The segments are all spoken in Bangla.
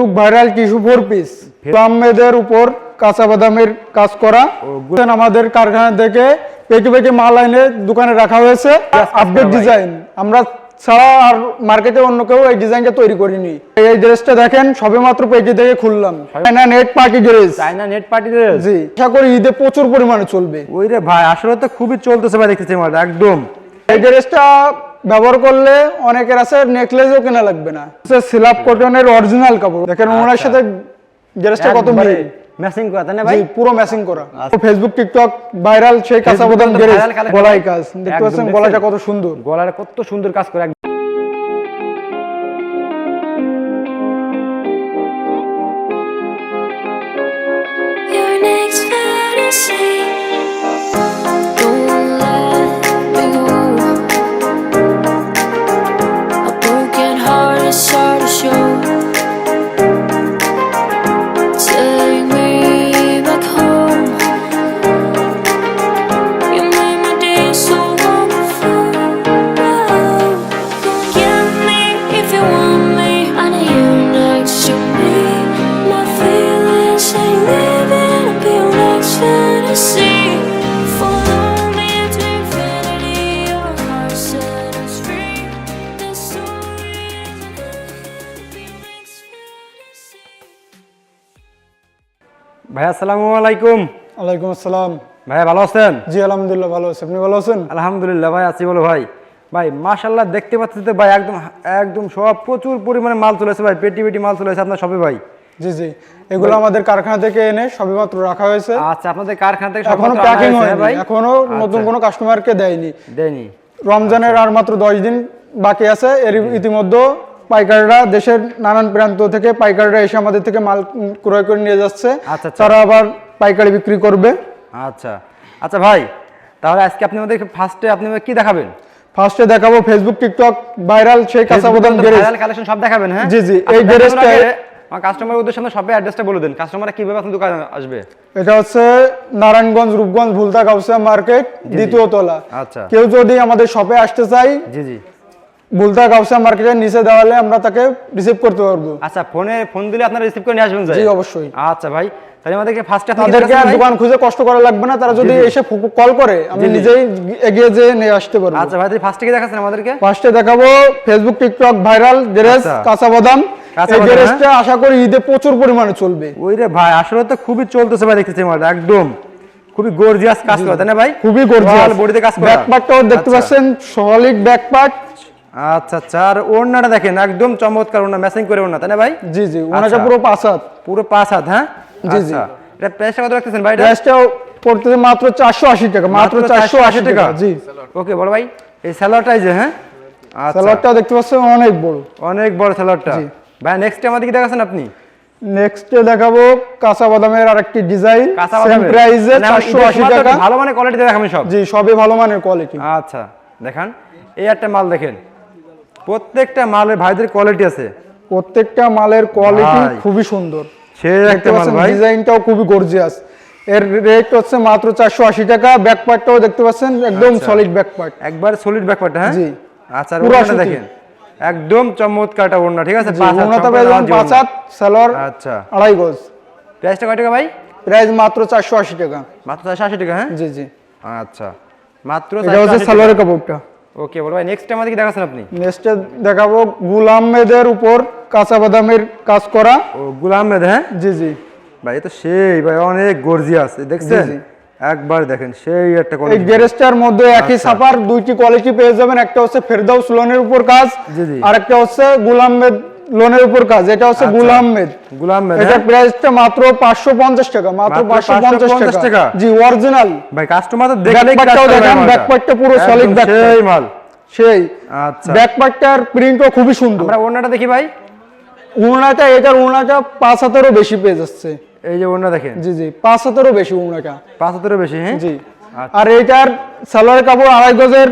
Facebook viral tissue four piece. আহমেদের উপর কাঁচা বাদামের কাজ করা। আমাদের কারখানা থেকে পেটি পেকে মাল এনে দোকানে রাখা হয়েছে। Update design. আমরা ছাড়া আর মার্কেটে অন্য কেউ এই ডিজাইনটা তৈরি করিনি। এই ড্রেসটা দেখেন সবেমাত্র পেটি থেকে খুললাম। China net party dress China net party dress জি। আশা করি ঈদে প্রচুর পরিমাণে চলবে। ওই রে ভাই আসলে তো খুবই চলতেছে ভাই দেখতেছি আমার একদম। এই ড্রেসটা ব্যবহার করলে অনেকের আছে নেকলেসও কেনা লাগবে না। সিলাপ কটনের অরিজিনাল কাপড়। দেখেন ওনার সাথে ড্রেসটা কত মিল? ম্যাচিং করা তাই না ভাই? পুরো ম্যাচিং করা। ফেসবুক টিকটক ভাইরাল সেই কাঁচা বাদাম ড্রেস গলায় কাজ। দেখতে পাচ্ছেন গলাটা কত সুন্দর। গলাটা কত সুন্দর কাজ করে Your next fantasy. আসসালামু আলাইকুম। ওয়ালাইকুম আসসালাম। ভাই ভালো আছেন? জি আলহামদুলিল্লাহ ভালো আছি। আপনি ভালো আছেন? আলহামদুলিল্লাহ ভাই আছি বলো ভাই। ভাই মাশাল্লাহ দেখতে পাচ্ছি তো ভাই একদম একদম সব প্রচুর পরিমাণে মাল চলেছে ভাই পেটি পেটি মাল চলেছে আপনার সবে ভাই। জি জি। এগুলো আমাদের কারখানা থেকে এনে সবেমাত্র রাখা হয়েছে। আচ্ছা আপনাদের কারখানা থেকে এখনও প্যাকিং হ্যাঁ ভাই? এখনও নতুন আচ্ছা। কোনো কাস্টমারকে দেয়নি। দেয়নি। রমজানের আর মাত্র দশ দিন বাকি আছে। এর ইতিমধ্যে পাইকাররা দেশের নানান প্রান্ত থেকে পাইকাররা এসে আমাদের থেকে মাল ক্রয় করে নিয়ে যাচ্ছে। আচ্ছা, আচ্ছা। তারা আবার পাইকারি বিক্রি করবে। আচ্ছা। আচ্ছা ভাই তাহলে আজকে আপনি আমাদেরকে ফার্স্টে আপনি কি দেখাবেন? ফার্স্টে দেখাবো ফেসবুক টিকটক ভাইরাল সেই কাঁচা বাদাম গ্যারেজ কালেকশন সব দেখাবেন হ্যাঁ? জি, জি, আচ্ছা, এই গ্যারেজটা- আমার কাস্টমার উদ্দেশ্যে আমরা সবাই অ্যাড্রেসটা বলে দেন। কাস্টমাররা কীভাবে আপনার দোকানে আসবে? এটা হচ্ছে নারায়ণগঞ্জ রূপগঞ্জ ভুলতা গাউসিয়া মার্কেট দ্বিতীয় তলা। আচ্ছা। কেউ যদি আমাদের শপে আসতে চাই জি জি। মার্কেটের নিচে আমরা তাকে রিসিভ করতে পারব। আচ্ছা ফোনে ফোন দিলে আপনারা রিসিভ করে নিয়ে আসবেন জি অবশ্যই। আচ্ছা ভাই তাহলে আমাদেরকে ফার্স্টে তাদেরকে দোকান খুঁজে কষ্ট করা লাগবে না তারা যদি এসে কল করে আমি। নিজেই এগিয়ে যেয়ে নিয়ে আসতে পারব। আচ্ছা ভাই তাহলে ফার্স্টে কি দেখাচ্ছেন আমাদেরকে? ফার্স্টে দেখাবো ফেসবুক টিকটক ভাইরাল ড্রেস। কাঁচা বাদাম। ড্রেসটা আশা করি ঈদে প্রচুর পরিমাণে চলবে। ওই রে ভাই আসলে তো খুবই চলতেছে ভাই দেখতেছি আমার একদম। খুবই গর্জিয়াস কাজ করা তাই না ভাই? খুবই গর্জিয়াস বডিতে কাজ করা। ব্যাকপার্টটাও দেখতে আচ্ছা। পাচ্ছেন সলিড ব্যাকপার্ট আচ্ছা আচ্ছা আর ওড়নাটা দেখেন একদম চমৎকার ওড়না ম্যাচিং করে ওড়না তাই না ভাই? জি জি ওনাটা আচ্ছা। পুরো পাসাত পুরো পাঁচ হাত হ্যাঁ? জি, জি। আচ্ছা। এটা প্রাইসটা কত রাখতেছেন ভাই পড়তেছে মাত্র চারশো আশি টাকা মাত্র চারশো আশি টাকা? জি। ওকে বড় ভাই এই যে হ্যাঁ? আচ্ছা। দেখতে পাচ্ছেন অনেক বড়। অনেক বড়। ভাই নেক্সট আমাদের কি দেখাচ্ছেন আপনি? নেক্সটে দেখাবো কাঁচা বাদামের আরেকটি ডিজাইন সেম প্রাইসে মানে আমার চারশো ঈদের আশি সময় তো টাকা। ভালো মানে কোয়ালিটিতে দেখাবেন সব? জি সবই ভালো মানের কোয়ালিটি আচ্ছা দেখান। এই একটা মাল দেখেন। প্রত্যেকটা মালের ভাইদের কোয়ালিটি আছে। প্রত্যেকটা মালের কোয়ালিটি খুবই সুন্দর। সে একটা মাল ভাই। ডিজাইনটাও খুবই গর্জিয়াস এর রেট হচ্ছে মাত্র চারশো আশি টাকা ব্যাক পার্টটাও দেখতে পাচ্ছেন একদম আচ্ছা। সলিড ব্যাক পার্ট একবার সলিড ব্যাকপার্ট হ্যাঁ? জি। আচ্ছা পুরো দেখেন। একদম চমৎকারটা ওড়না ঠিক আছে? পাঁচ হাত সালোয়ার আচ্ছা। আড়াই গজ। প্রাইসটা কয় টাকা ভাই? প্রাইস মাত্র চারশো আশি টাকা। মাত্র চারশো আশি টাকা হ্যাঁ? জি জি। আচ্ছা। মাত্র এটা হচ্ছে সালোয়ারের কাপড়টা। ওকে বড় ভাই নেক্সট আমাদের কি দেখাচ্ছেন আপনি? নেক্সটে দেখাবো গুল আহমেদের উপর কাঁচা বাদামের কাজ করা। ও গুলাম আহমেদ হ্যাঁ? জি জি। ভাই তো সেই ভাই অনেক গর্জিয়াস দেখছেন। একবার দেখেন সেই একটা এই গ্যারেজটার মধ্যে একই সাপার দুইটি কোয়ালিটি পেয়ে যাবেন একটা হচ্ছে ফেরদাউস লোনের উপর কাজ। আর একটা হচ্ছে গুলাম আহমেদ লোনের উপর কাজ এটা হচ্ছে। গুল আহমেদ গুলাম আহমেদ এটা? প্রাইসটা মাত্র পাঁচশো পঞ্চাশ টাকা মাত্র মাত্র পাঁচশো পঞ্চাশ 550 টাকা? জি অরিজিনাল ভাই কাস্টমার তো ব্যাকপার্টটাও দেখেন। ব্যাকপার্টটা পুরো সলিড ব্যাকপার্ট সেই মাল। সেই। আচ্ছা। ব্যাকপার্টটার প্রিন্টও খুবই সুন্দর। আমরা ওড়নাটা দেখি ভাই। উনাটা এটার উনাটা পাঁচ হাতেরও বেশি পেয়ে যাচ্ছে। এই যে ওড়না দেখেন। জি জি পাঁচ হাতেরও বেশি উনাটা পাঁচ হাতেরও বেশি হ্যাঁ? জি। আচ্ছা। আর এইটার সালোয়ার কাপড় আড়াই গজের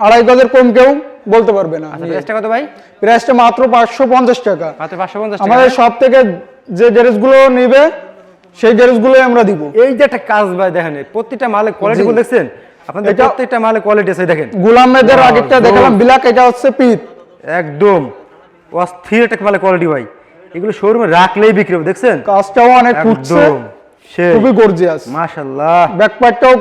আড়াই গজের কম কেউ বলতে পারবে না। আচ্ছা প্রাইসটা কত ভাই? প্রাইসটা মাত্র পাঁচশো পঞ্চাশ টাকা। মাত্র পাঁচশো পঞ্চাশ টাকা। আমাদের সব থেকে যে ড্রেসগুলো নিবে সেই ড্রেসগুলোই আমরা দিব। এই যে একটা কাজ ভাই দেখেন প্রত্যেকটা মালের কোয়ালিটি জি। দেখছেন? আপনাদের প্রত্যেকটা মালের কোয়ালিটি আছে দেখেন। গুলামেদের Wow, আগেরটা। দেখালাম বিলাক এটা হচ্ছে পিত। একদম। অস্থির একটা মালের কোয়ালিটি ভাই। এগুলো শোরুমে রাখলেই বিক্রি হবে দেখছেন? কাজটাও অনেক ফুটছে খুবই গর্জিয়াস মাশাল্লাহ ব্যাকপ্যাকটাও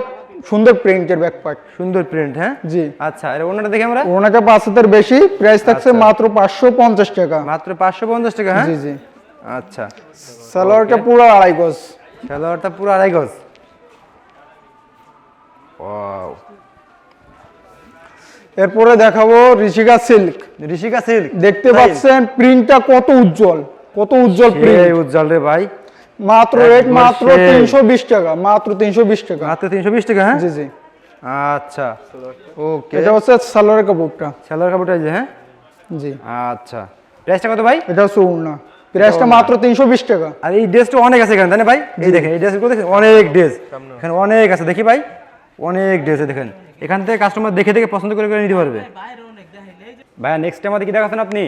সুন্দর প্রিন্টের ব্যাকপ্যাক সুন্দর প্রিন্ট হ্যাঁ? জি। আচ্ছা এর অন্যটা দেখি আমরা? ওনাকে পাঁচ হাজার বেশি প্রাইস থাকছে মাত্র পাঁচশো পঞ্চাশ টাকা। মাত্র পাঁচশো পঞ্চাশ টাকা হ্যাঁ? জি জি। আচ্ছা। সালোয়ারটা পুরো আড়াই গজ। সালোয়ারটা পুরো আড়াই গজ। ওয়াও এরপরে দেখাবো ঋষিকা সিল্ক। ঋষিকা সিল্ক। দেখতে পাচ্ছেন প্রিন্টটা কত উজ্জ্বল কত উজ্জ্বল প্রিন্ট উজ্জ্বল রে ভাই। মাত্র রেট মাত্র সেই। তিনশো বিশ টাকা মাত্র তিনশো বিশ টাকা। মাত্র তিনশো বিশ টাকা হ্যাঁ? জি জি। আচ্ছা। ওকে। এটা হচ্ছে সালোয়ারের কাপড়টা। সালোয়ার কাপড়টা এই যে হ্যাঁ? জি। আচ্ছা। প্রাইসটা কত ভাই? এটা হচ্ছে উড়না প্রাইসটা মাত্র তিনশো বিশ টাকা। আর এই ড্রেসটা অনেক আছে এখানে তাই না ভাই? এই দেখেন এই ড্রেসগুলো দেখেন অনেক ড্রেস। এখানে অনেক আছে দেখি ভাই। অনেক ড্রেস দেখেন। এখান থেকে কাস্টমার দেখে দেখে পছন্দ করে করে নিতে পারবে। ভাইয়া নেক্সট টাইম আমাদের কি দেখাচ্ছেন আপনি?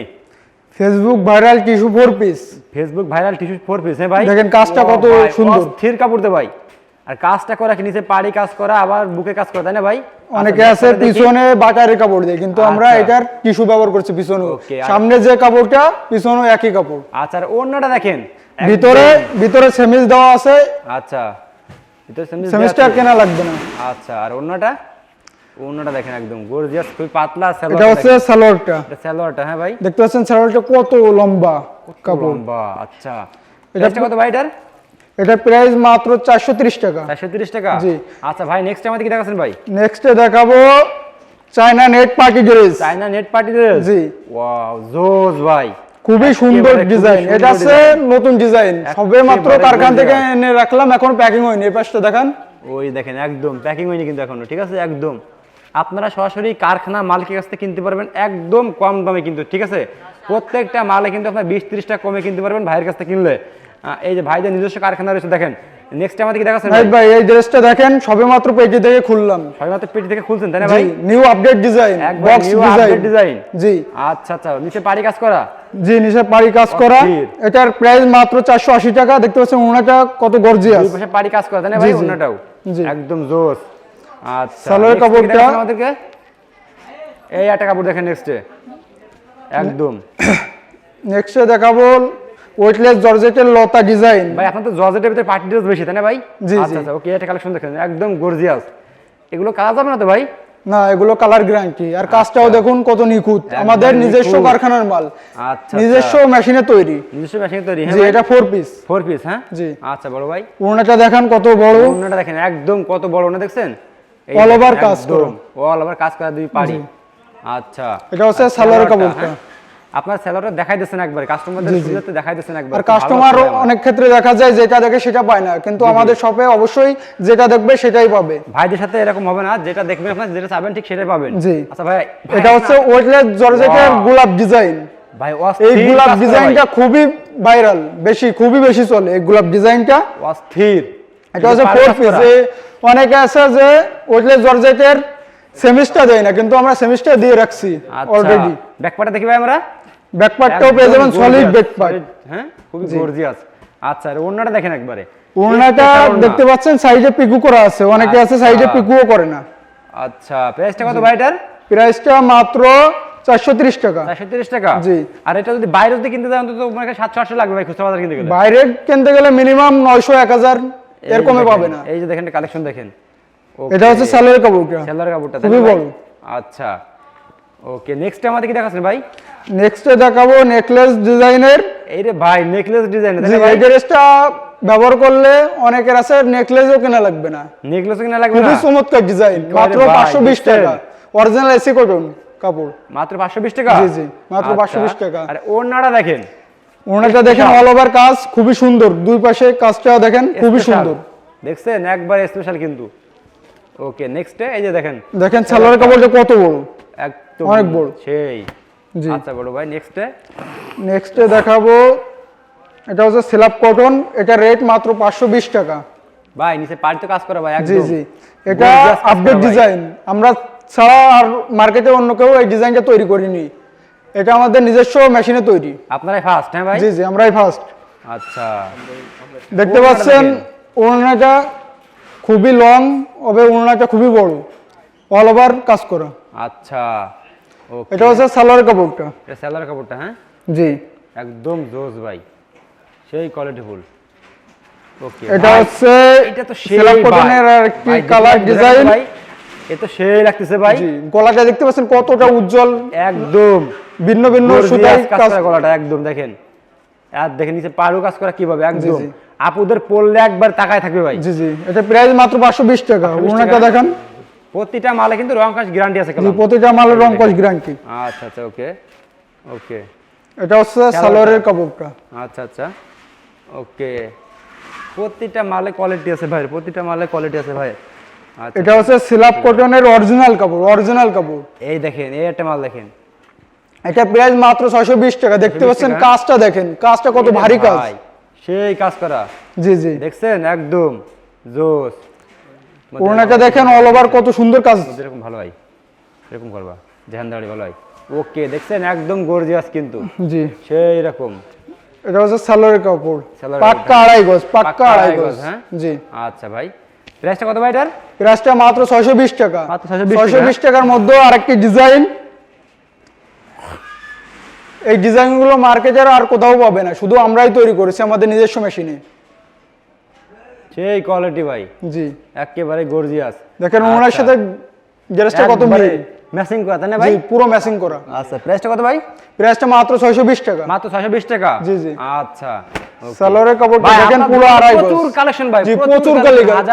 Facebook viral tissue four piece Facebook viral tissue four piece হ্যাঁ ভাই? দেখেন কাজটা কত সুন্দর। অস্থির কাপড় দে ভাই। আর কাজটা করা নিচে পাড়ি কাজ করা আবার বুকে কাজ করা তাই না ভাই? অনেকে আচ্ছা, আছে পিছনে বাটারের কাপড় দিয়ে কিন্তু আমরা আচ্ছা। এটার টিস্যু ব্যবহার করছি পিছনে সামনে যে কাপড়টা পিছনে একই কাপড়। আচ্ছা আর অন্যটা দেখেন। ভিতরে ভিতরে সেমিজ দেওয়া আছে। আচ্ছা। ভিতরে সেমিস সেমিস্টার আছে। কেনা লাগবে না। আচ্ছা আর অন্যটা? অন্যটা দেখেন একদম গর্জিয়াস খুবই পাতলা এটা হচ্ছে সালোয়ারটা এটা সালোয়ারটা হ্যাঁ ভাই? দেখতে পাচ্ছেন সালোয়ারটা কত লম্বা কাপড়। লম্বা আচ্ছা। এটা কত ভাই এটার? এটা প্রাইস মাত্র চারশো ত্রিশ টাকা। চারশো তিরিশ টাকা? জি। আচ্ছা ভাই নেক্সট আমাদের কি দেখাচ্ছেন ভাই? নেক্সটে দেখাবো China net party dress China net party dress জি। ওয়াও জোস ভাই। খুবই সুন্দর ডিজাইন এটা আছে নতুন ডিজাইন সবে মাত্র কারখানা থেকে এনে রাখলাম এখন প্যাকিং হয়নি। এই পাশটা দেখান। ওই দেখেন একদম প্যাকিং হয়নি কিন্তু এখনও ঠিক আছে? একদম। আপনারা সরাসরি কারখানা মালিকের কাছ থেকে কিনতে পারবেন একদম কম দামে কিন্তু ঠিক আছে? প্রত্যেকটা মালে কিন্তু আপনার বিশ ত্রিশ টাকা কমে কিনতে পারবেন ভাইয়ের কাছ থেকে কিনলে। এই যে ভাইদের নিজস্ব কারখানা রয়েছে দেখেন। নেক্সট আমাদের কি দেখাচ্ছেন নাইট ভাই? এই ড্রেসটা দেখেন থেকে খুললাম। সবেমাত্র থেকে খুলছেন তাই না ভাই? New update design box new design জি। আচ্ছা আচ্ছা নিচে পাড়ি কাজ করা? জি নিচে পাড়ি কাজ করা। এটার প্রাইস মাত্র চারশো আশি টাকা দেখতে পাচ্ছেন ওনাটা কত গর্জিয়াস দুই পাশে পাড়ি কাজ করা তাই না ভাই জি। একদম জোস। আচ্ছা সালোয়ার কাপড়টা- আমাদেরকে? এই একটা কাপড় দেখেন নেক্সটে একদম। নেক্সটে দেখাবো ওয়েটলেস জর্জেটের লতা ডিজাইন ভাই এখন তো জর্জেটের ভিতরে পার্টি ড্রেস বেশি তাই না ভাই? জি, আচ্ছা জি। আচ্ছা ওকে এটা কালেকশন দেখেন। একদম গর্জিয়াস এগুলো কাজ যাবে না তো ভাই? না এগুলো কালার গ্যারান্টি আর কাজটাও দেখুন কত নিখুঁত। আমাদের নিজস্ব কারখানার মাল। আচ্ছা নিজস্ব মেশিনে তৈরি। নিজস্ব মেশিন তৈরি হ্যাঁ এটা ফোর পিস ফোর পিস হ্যাঁ? জি। আচ্ছা বড় ভাই। ওনাটা দেখান কত বড়। অন্যটা দেখেন একদম কত বড় না দেখছেন? দেখেন, over কাজ অল ওভার কাজ করা দুই পারি আচ্ছা। এটা হচ্ছে কাপড়টা। হ্যাঁ? আপনার দেখাই একবার কাস্টমারদের সুবিধাতে দেখাই একবার আর কাস্টমার অনেক ক্ষেত্রে দেখা যায় যেটা দেখে সেটা পায় না কিন্তু আমাদের শপে অবশ্যই যেটা দেখবে সেটাই পাবে। ভাইদের সাথে এরকম হবে না যেটা দেখবেন আপনার যেটা চাবেন ঠিক সেটাই পাবেন। জি। আচ্ছা ভাই, এটা হচ্ছে ওয়েটলেস জর্জেটের গোলাপ ডিজাইন ভাই এই গোলাপ ডিজাইনটা খুবই ভাইরাল বেশি খুবই বেশি চলে এই গোলাপ ডিজাইনটা অস্থির। এটা হচ্ছে ফোর পিস অনেকে আছে যে ওয়েটলেস জর্জেটের সেমিস্টার দেয় না কিন্তু আমরা সেমিস্টার দিয়ে রাখছি অলরেডি ব্যাকপার্টটা দেখি ভাই আমরা? ব্যাকপার্টটাও পেয়ে যাবেন সলিড ব্যাকপার্ট হ্যাঁ? খুবই গর্জিয়াস আচ্ছা আর অন্যটা দেখেন একবারে। ওড়নাটা দেখতে পাচ্ছেন সাইডে পিকু করা আছে। অনেকে আছে সাইডে আচ্ছা। পিকুও করে না। আচ্ছা প্রাইসটা কত ভাই এটার? প্রাইসটা মাত্র চারশো ত্রিশ টাকা। চারশো তিরিশ টাকা? জি। আর এটা যদি বাইরে যদি কিনতে যান তো মনে সাতশো লাগবে ভাই খুচরা বাজার কিনতে গেলে। বাইরে কিনতে গেলে মিনিমাম নয়শো এক হাজার এর কমে পাবে না। এই যে দেখেন কালেকশন দেখেন। এটা হচ্ছে সালের কাপড়টা। সেলার কাপড়টা খুবই বড়। আচ্ছা। ওকে নেক্সট আমাদের কি দেখাচ্ছেন ভাই। নেক্সটে দেখাবো নেকলেস ডিজাইনের এই রে ভাই নেকলেস ডিজাইন এই ড্রেসটা ব্যবহার করলে অনেকের আছে নেকলেসও কেনা লাগবে না। নেকলেস কিনা লাগবে না? খুবই চমৎকার ডিজাইন মাত্র ভাই, পাঁচশো বিশ বুঝছেন? টাকা। অরিজিনাল এসি কটন কাপড়। মাত্র পাঁচশো বিশ টাকা? জি, জি, মাত্র আচ্ছা। 520 টাকা। আর ওড়নাটা দেখেন। ওনাটা দেখেন অল ওভার কাজ খুবই সুন্দর। দুই পাশে কাজটা দেখেন খুবই সুন্দর। দেখছেন? একবার স্পেশাল কিন্তু। ওকে নেক্সটে এই যে দেখেন। দেখেন সালোয়ার কাপড়টা কত বড়? একদম অনেক বড়। সেই। জি। আচ্ছা বড় ভাই নেক্সটে নেক্সটে দেখাবো এটা হচ্ছে সিলাপ কটন এটা রেট মাত্র পাঁচশো বিশ টাকা। ভাই নিচে পাড়ি তো কাজ করা ভাই একদম। জি। জি এটা আপডেট ডিজাইন আমরা ছাড়া আর মার্কেটে অন্য কেউ এই ডিজাইনটা তৈরি করিনি। এটা আমাদের নিজস্ব মেশিনে তৈরি। আপনারাই ফার্স্ট হ্যাঁ ভাই? জি জি আমরাই ফার্স্ট আচ্ছা। দেখতে পাচ্ছেন দেখেন। খুবই লং হবে ওড়নাটা খুবই বড়। অল ওভার কাজ করা। আচ্ছা ওকে এটা হচ্ছে সালোয়ার কাপড়টা। এটা সেলার কাপড়টা হ্যাঁ? জি। একদম জোস ভাই। সেই কোয়ালিটি ফুল ওকে এটা হচ্ছে এটা তো সেই কটনের আর একটি কালার ডিজাইন ভাই? এ তো সেই লাগতেছে ভাই। জি গলাটা দেখতে পাচ্ছেন কতটা উজ্জ্বল। একদম। ভিন্ন ভিন্ন সুতায় কাজ গলাটা একদম দেখেন। আর দেখেন নিচে পাড়ু কাজ করা কীভাবে? একদম। আপুদের পড়লে একবার তাকায় থাকবে ভাই। জি জি। এটা প্রাইস মাত্র পাঁচশো বিশ টাকা। ওনাটা। দেখান। প্রতিটা মালে কিন্তু রং কাজ গ্যারান্টি আছে কালাম। প্রতিটা মালের রং কস গ্যারান্টি আচ্ছা আচ্ছা ওকে। ওকে। এটা হচ্ছে সালোয়ারের কাপড়টা। আচ্ছা আচ্ছা। ওকে। প্রতিটা মালে কোয়ালিটি আছে ভাই প্রতিটা মালে কোয়ালিটি আছে ভাই। আচ্ছা এটা হচ্ছে সিলাপ কটনের অরিজিনাল কাপড় অরিজিনাল কাপড়। এই দেখেন এই একটা মাল দেখেন। এটা প্রাইস মাত্র ছয়শো বিশ টাকা। দেখতে পাচ্ছেন কাজটা দেখেন কাজটা কত ভারী কাজ। সেই কাজ করা। জি জি। দেখছেন? একদম জোস। ওনাটা দেখেন অল ওভার কত সুন্দর কাজ। এরকম ভালো ভাই এরকম করবা। জেহান দাঁড়ি ভালো ভাই ওকে দেখছেন? একদম গর্জিয়াস কিন্তু। জি। সেই রকম। এটা হচ্ছে সালোয়ারের কাপড়। পাক্কা আড়াই গজ পাক্কা আড়াই গজ। হ্যাঁ? জি। আচ্ছা ভাই। প্রাইসটা কত ভাই এটার? প্রাইসটা মাত্র ছয়শো বিশ টাকা। মাত্র 620 ছয়শো বিশ টাকার মধ্যে আরেকটি ডিজাইন। এই ডিজাইনগুলো মার্কেটের আর কোথাও পাবে না শুধু আমরাই তৈরি করেছি আমাদের নিজস্ব মেশিনে। সেই কোয়ালিটি ভাই। জি। একেবারে গর্জিয়াস দেখেন ওনার আচ্ছা। সাথে কত মিল? ম্যাচিং করা তাই না ভাই? পুরো ম্যাচিং করা। আচ্ছা প্রাইসটা কত ভাই? প্রাইসটা মাত্র ছয়শো বিশ টাকা। মাত্র ছয়শো বিশ টাকা? জি, জি। আচ্ছা। সালোয়ারের কাপড়টা দেখেন পুরো আড়াই গজ। প্রচুর কালেকশন ভাই প্রচুর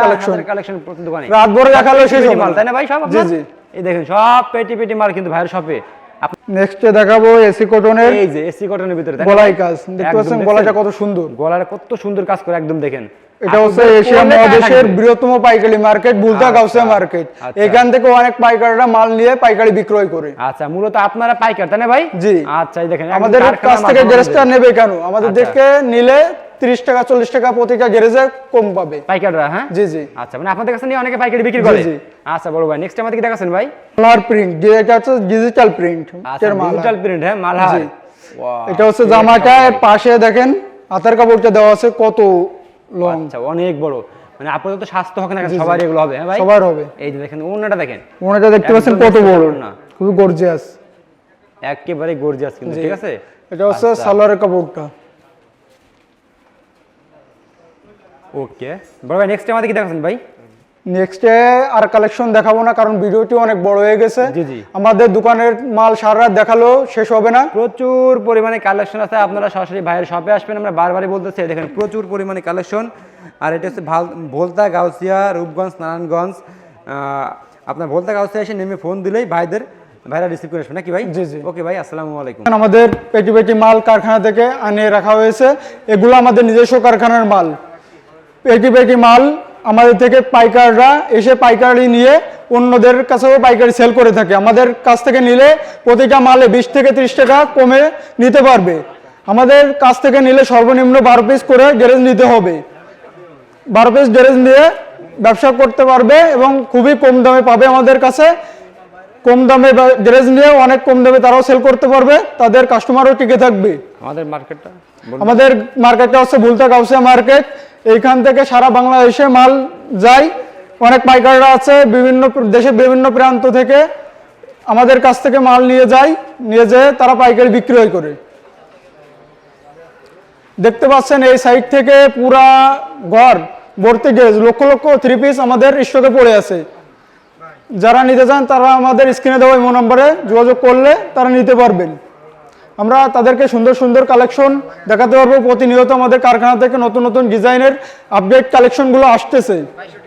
কালেকশন কালেকশন প্রতি দোকানে। রাত ভরে শেষ হবে তাই না ভাই সব জি জি। এই দেখেন সব পেটি পেটি মাল কিন্তু ভাইয়ের শপে নেক্সটে দেখাবো এসি কটনের এই যে এসি কটনের ভিতরে গলায় কাজ। দেখতে পাচ্ছেন গলাটা কত সুন্দর। গলার কত সুন্দর কাজ করে একদম দেখেন। এটা হচ্ছে এশিয়া মহাদেশের বৃহত্তম পাইকারি মার্কেট বুলতা আচ্ছা, মার্কেট। আচ্ছা। এখান থেকে অনেক পাইকাররা মাল নিয়ে পাইকারি বিক্রয় করে। আচ্ছা মূলত আপনারা পাইকার তাই না ভাই? জি। আচ্ছা দেখেন আমাদের কাছ থেকে গ্যারেজটা নেবে কেন? আমাদের আচ্ছা। থেকে নিলে তিরিশ টাকা চল্লিশ টাকা প্রতিটা গ্যারেজে কম পাবে। পাইকাররা হ্যাঁ? জি জি। আচ্ছা মানে আপনাদের কাছে নিয়ে অনেকে পাইকারি বিক্রি করে? জি। আচ্ছা বড় ভাই নেক্সট আমাদের কি দেখাচ্ছেন ভাই? কালার প্রিন্ট এটা হচ্ছে ডিজিটাল প্রিন্ট আচ্ছা ডিজিটাল প্রিন্ট হ্যাঁ মালহার। এটা হচ্ছে জামাটা এর পাশে দেখেন হাতের কাপড়টা দেওয়া আছে কত লং। আচ্ছা অনেক বড়। মানে আপাতত স্বাস্থ্য হোক না সবার এগুলো হবে হ্যাঁ ভাই? সবার হবে। এই যে দেখেন ওনাটা দেখেন। ওনাটা দেখতে পাচ্ছেন কত বড়। না। খুবই গর্জিয়াস একেবারে গর্জিয়াস কিন্তু ঠিক আছে? এটা হচ্ছে আচ্ছা। সালোয়ারের কাপড়টা। ওকে বড় ভাই নেক্সট আমাদের কি দেখাচ্ছেন ভাই? নেক্সটে আর কালেকশন দেখাবো না কারণ ভিডিওটি অনেক বড় হয়ে গেছে। জি, জি। আমাদের দোকানের মাল সারা রাত দেখালেও শেষ হবে না। প্রচুর পরিমাণে কালেকশন আছে আপনারা সরাসরি ভাইয়ের শপে আসবেন আমরা বারবারই বলতেছি দেখেন প্রচুর পরিমাণে কালেকশন আর এটা হচ্ছে ভালো ভোলতা গাউসিয়া রূপগঞ্জ নারায়ণগঞ্জ। আপনার ভোলতা গাউসিয়া এসে নেমে ফোন দিলেই ভাইদের ভাইরা রিসিভ করে আসবে নাকি ভাই? জি, জি। ওকে ভাই আসসালামু আলাইকুম। আমাদের পেটি পেটি মাল কারখানা থেকে আনিয়ে রাখা হয়েছে। এগুলো আমাদের নিজস্ব কারখানার মাল। পেটি পেটি মাল আমাদের থেকে পাইকাররা এসে পাইকারি নিয়ে অন্যদের কাছেও পাইকারি সেল করে থাকে। আমাদের কাছ থেকে নিলে প্রতিটা মালে বিশ থেকে ত্রিশ টাকা কমে নিতে পারবে। আমাদের কাছ থেকে নিলে সর্বনিম্ন বারো পিস করে গ্যারেজ নিতে হবে। বারো পিস গ্যারেজ নিয়ে ব্যবসা করতে পারবে এবং খুবই কম দামে পাবে আমাদের কাছে। কম দামে গ্যারেজ নিয়ে অনেক কম দামে তারাও সেল করতে পারবে। তাদের কাস্টমারও টিকে থাকবে। আমাদের মার্কেটটা আমাদের মার্কেটটা হচ্ছে ভুলতা কাউসিয়া মার্কেট এইখান থেকে সারা বাংলাদেশে মাল যায়। অনেক পাইকাররা আছে বিভিন্ন দেশের বিভিন্ন প্রান্ত থেকে। আমাদের কাছ থেকে মাল নিয়ে যায়। নিয়ে যেয়ে তারা পাইকারি বিক্রয় করে। দেখতে পাচ্ছেন এই সাইড থেকে পুরা ঘর ভর্তি garage lakh lakh three piece আমাদের স্টকে পড়ে আছে। যারা নিতে চান তারা আমাদের স্ক্রিনে দেওয়া ইমো নম্বরে যোগাযোগ করলে তারা নিতে পারবেন। আমরা তাদেরকে সুন্দর সুন্দর কালেকশন দেখাতে পারব। প্রতিনিয়ত আমাদের কারখানা থেকে নতুন নতুন ডিজাইনের আপডেট কালেকশনগুলো আসতেছে।